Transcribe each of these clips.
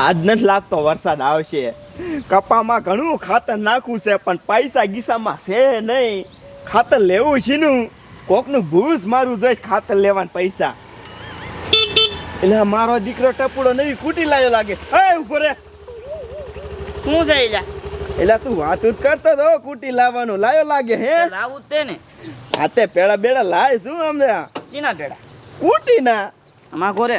આજ નથી લાગતો વરસાદ આવશે. કપામાં ઘણું ખાતર નાખવું છે પણ પૈસા ગીસામાં છે નહીં. ખાતર લેવું છે નું. કોકનું ભૂસ મારું જોઈશ ખાતર લેવાના પૈસા. એટલે મારો દીકરો ટપુડો નવી કૂટી લાયો લાગે. એ ઊભો રે. શું છે એલા એટલે તું વાતું જ કરતો તો કૂટી લાવવાનું લાયો લાગે હે? લાવું તે ને. તે પેડા બેડા લાય શું અમને ચીના પેડા કૂટી ના અમા ઘરે.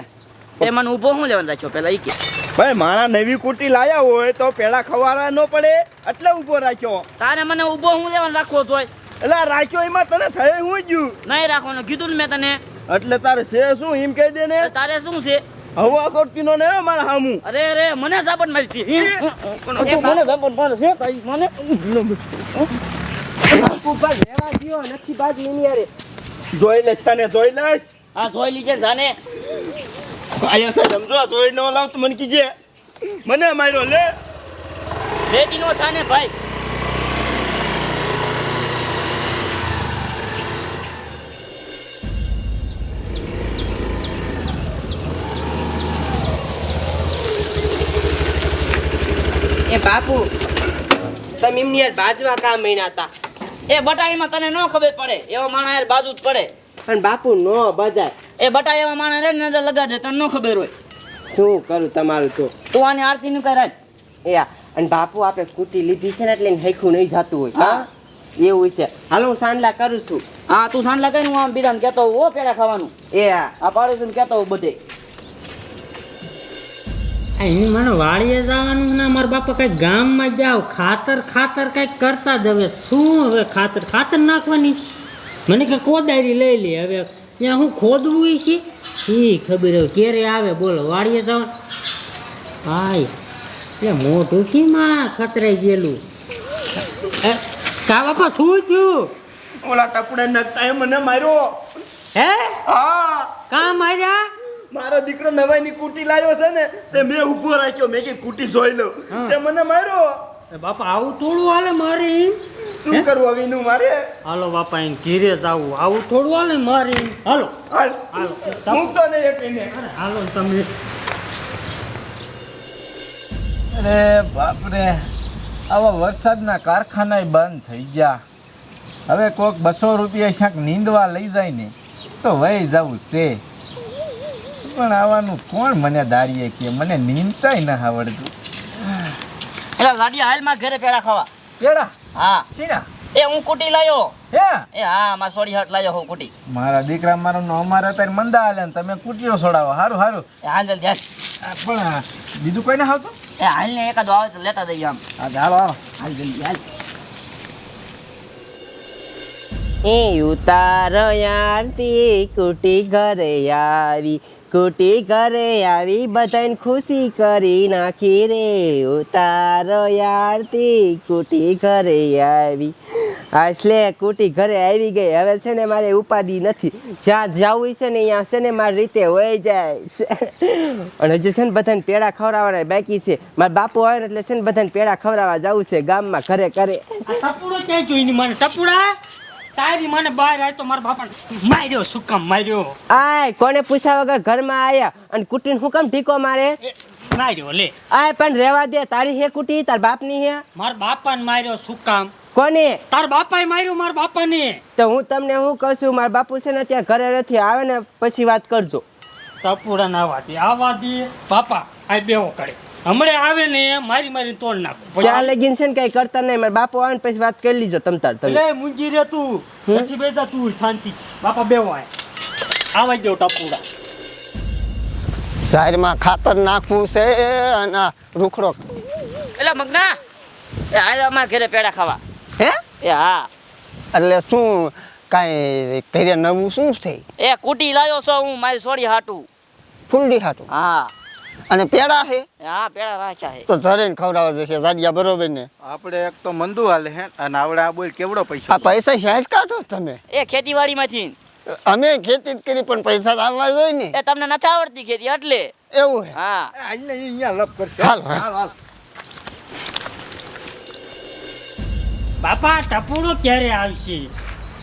તે મને ઊભો હું લેવાનું રાખ્યો? પેલા ઈ કે. ભાઈ મારા નવી કુટી લાયા હોય તો પેલા ખવારા ન પડે. એટલે ઊભો રાખ્યો. તારે મને ઊભો હું લેવાનું રાખવો જોઈ? એટલે રાખ્યો એમાં તને થઈ હું ગયું. નહીં રાખવાનું કીધું ને મેં તને. એટલે તારે છે શું? એમ કહી દે ને. તારે શું છે? હવા કરતી નો ને મારા હામુ. અરે અરે મને ઝાપટ મારી હતી. મને ઝાપટ મારે છે તારી મને. ઉપર રહેવા દ્યો નથી બાજુ એની હારે. જોઈ લઈશ તને જોઈ લઈશ. આ જોઈ લીજે જાને. આયા સાહેબ સમજો સોય નો લાવ તો મને કીજે. મને માર્યો લે. રેડી નો થાને ભાઈ. એ બાપુ તમે એમની યાર બાજવા કામ મહિના હતા. એ બટાઈમાં તને ન ખબર પડે એવા માણસ યાર બાજુ જ પડે. પણ બાપુ નો બજાય. એ બટા એવા માણસ રે નજર લગાડે તને ન ખબર હોય. શું કરું તમારું તો? તું આની આરતી નું કઈ એ આ, અને બાપુ આપણે સ્કૂટી લીધી છે ને એટલે હેખું નહીં જતું હોય. હા. એવું છે હાલો હું સાંડલા કરું છું. હા તું સાંજ લગાઈ હું આમ બીજાને કહેતો હોઉં, હો પેડા ખાવાનું. એ હા આ પાડોશી ને કહેતો હોઉં બધે. અહીં મને વાડીએ જવાનું ના મારા બાપા કઈ ગામમાં જાવ ખાતર ખાતર કંઈક કરતા જ હવે. શું હવે ખાતર? ખાતર નાખવાની? મને કે કોદારી લઈ લે હવે. ત્યાં હું ખોદવું છે? એ ખબર હવે ક્યારે આવે બોલો વાળીએ તો હાય એટલે મોઢું કેમાં ખતરાઈ ગયેલું? કા બાપા શું થયું? ઓલા ટપડે નકતા એ મને માર્યો. હે? હા. કા માર્યા? મારો દીકરો નવાઈની કુટી લાવ્યો છે ને તે મેં ઊભો રાખ્યો. મેં કીધું કુટી જોઈ લઉં તે મને માર્યો. બાપા આવું થોડું હાલે મારે એમ? શું કરવું હવે નું મારે? હાલો બાપા એને ઘીરે જ આવું. આવું થોડું હાલે મારે હાલો. હાલ. હાલો. મૂકતો નહીં એક અરે હાલો તમે. અરે બાપરે આવા વરસાદના કારખાના બંધ થઈ ગયા. હવે કોઈક બસો રૂપિયા ક્યાંક નીંદવા લઈ જાય ને તો વહી જવું છે. પણ આવવાનું કોણ મને દાડીએ કે? મને નીંદતાય ન આવડતું. એટલે લાડિયા હાલમાં ઘરે પેડા ખાવા. કેડા હા. શીરા એ હું કુટી લાયો. હે? એ હા મારા સોડી હાટ લાયો હું કુટી. મારા દીકરા મારો નો અમારે અત્યારે મંદા હાલે ને તમે કુટીઓ છોડાવો. સારું સારું એ હાંજલ ધ્યાન. પણ બીજું કોઈ ના આવતું એ હાલ ને એકાદો આવે તો લેતા દઈએ આમ. હા હાલો હાલો. હાલ જલ્દી હાલ. એ ઉતાર યારતી કુટી ઘરે આવી. કુટી ઘરે આવી બધાને ખુશી કરી નાખી રે. ઉતાર યારતી કુટી ઘરે આવી. આસલે કુટી ઘરે આવી ગઈ. હવે છે ને મારે ઉપાધિ નથી. જ્યાં જવું છે ને અહીંયા છે ને મારી રીતે હોય જાય અને હજી છે ને બધાને પેડા ખવડાવવાના બાકી છે. મારા બાપુ આવે ને એટલે છે ને બધાને પેડા ખવડાવવા જવું છે ગામમાં, ઘરે ઘરે. ટપુડો ક્યાં જોઈ ની મને ટપુડા? તારી મને બહાર આવ્યો તો મારા બાપા માર્યો શું કામ માર્યો. આય કોને પૂછ્યા વગર ઘરમાં આયા? અને કુટીને હું કેમ ઢીકો મારે? માર્યો લે. આય પણ રેવા દે તારી હે કુટી તાર બાપની હે? મારા બાપાને માર્યો શું કામ કોને? તાર બાપાએ માર્યો મારા બાપાને. તો હું તમને હું કહું છું મારા બાપુ છે ને ત્યાં ઘરે નથી આવે ને પછી વાત કરજો. ટપુડા ના વાતી આવા દે. બાપા આ બેવો કરે હમણે આવે ને મારી મારી તોડ નાખો. ત્યાં લગીન છે ને કઈ કરતા નહીં. મારા બાપુ આવે ને પછી વાત કરી લીજો તમ તાર તમે. એટલે મુંજી રે તું. પછી બેસા તું શાંતિ. બાપા બેવો આવા દો ટપુડા. ઝાડમાં ખાતર નાખવું છે અને રૂખડો એટલે મગના એ હાલ અમાર ઘરે પેડા ખાવા. હે? એ હા. એટલે શું કાંઈ ઘરે નવું શું છે? એ કુટી લાયો છો હું મારી સોડી હાટું. ફૂલડી હાટું? હા. અને પેડા છે હા પેડા રાખ્યા છે તો ધરીને ખવડાવવા જશે જાડિયા બરોબર ને? આપણે એક તો મંદુ હાલે હે અને આવડે આ બોલ કેવડો પૈસા આ પૈસા સાહેબ કાઢો તમે? એ ખેતીવાડીમાંથી અમે ખેતી કરી પણ પૈસા આવવા જોઈએ ને. એ તમને નથી આવડતી ખેતી એટલે. એવું હે? હા. અહીંયા લપ હાલ. હાલ હાલ. બાપા ટપુડો ક્યારે આવશે?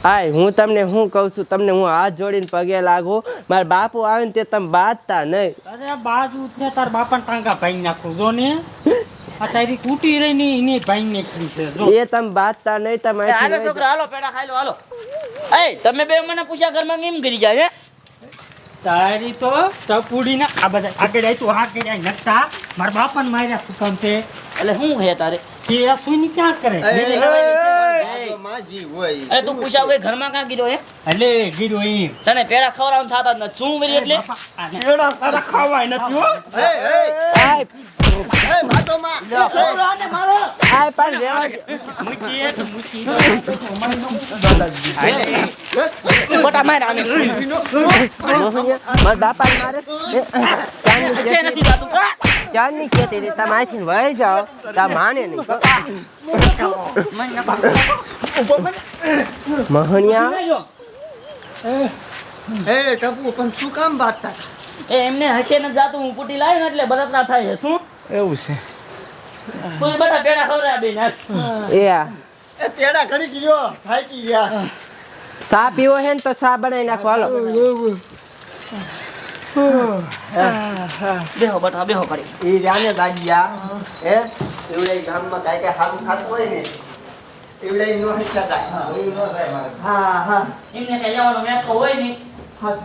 આય હું તમને શું કહું છું? તમને હું હાથ જોડીને પગે લાગુ? મારા બાપુ આવે ને તે તમે બાજતા નહીં. અરે બાજુ ને તાર બાપાને ટાંકા ભાઈ નાખું જો ને. આ તારી કૂટી રહી ને એને ભાઈ નાખી છે જો. એ તમે બાજતા નહીં તમે હાલો છોકરા હાલો પેડા ખાઈ લો હાલો. એ તમે બે મને પૂછ્યા ઘરમાં કેમ કરી જાય હે? તારી તો ટપુડીને આ બધા આગળ આવી તું હા કર્યા નકતા. મારા બાપાને માર્યા શું કામ છે? એટલે શું હે તારે? એ આ ક્યાં કરે? અરે તું પૂછ્યા વગર ઘરમાં કાં ગીરો હે? એટલે ગીરો એમ. તને પેડા ખવડાવવાનું થતા નથી. શું કરી એટલે? પેડા તારા ખાવાય નથી હો. આય છોકરાને મારો. એ, નથી જાતું ની ખેતી ની તમે અહીંથી વહી જાઓ તા માને નહીં. લઈ એ ટપુ પણ શું કામ વાત એ એમને હકે ન જાતું હું કુટી લાવ્યો એટલે એટલે ના થાય શું? એવું છે. કોઈ બટા પેડા ખવરા બે. એ આ. એ પેડા ઘડી ગયો થાકી ગયા. સા પીવો હે ને તો સા બનાવી નાખો હાલો. બેહો બટા બેહો કરી એ જાને દાગિયા હે? એવડે ગામમાં કાંઈ કાંઈ સારું ખાતું હોય ને એવડે નો હિસ્સા થાય. હા હા. એમને કઈ લેવાનો મેં તો હોય નહીં. હા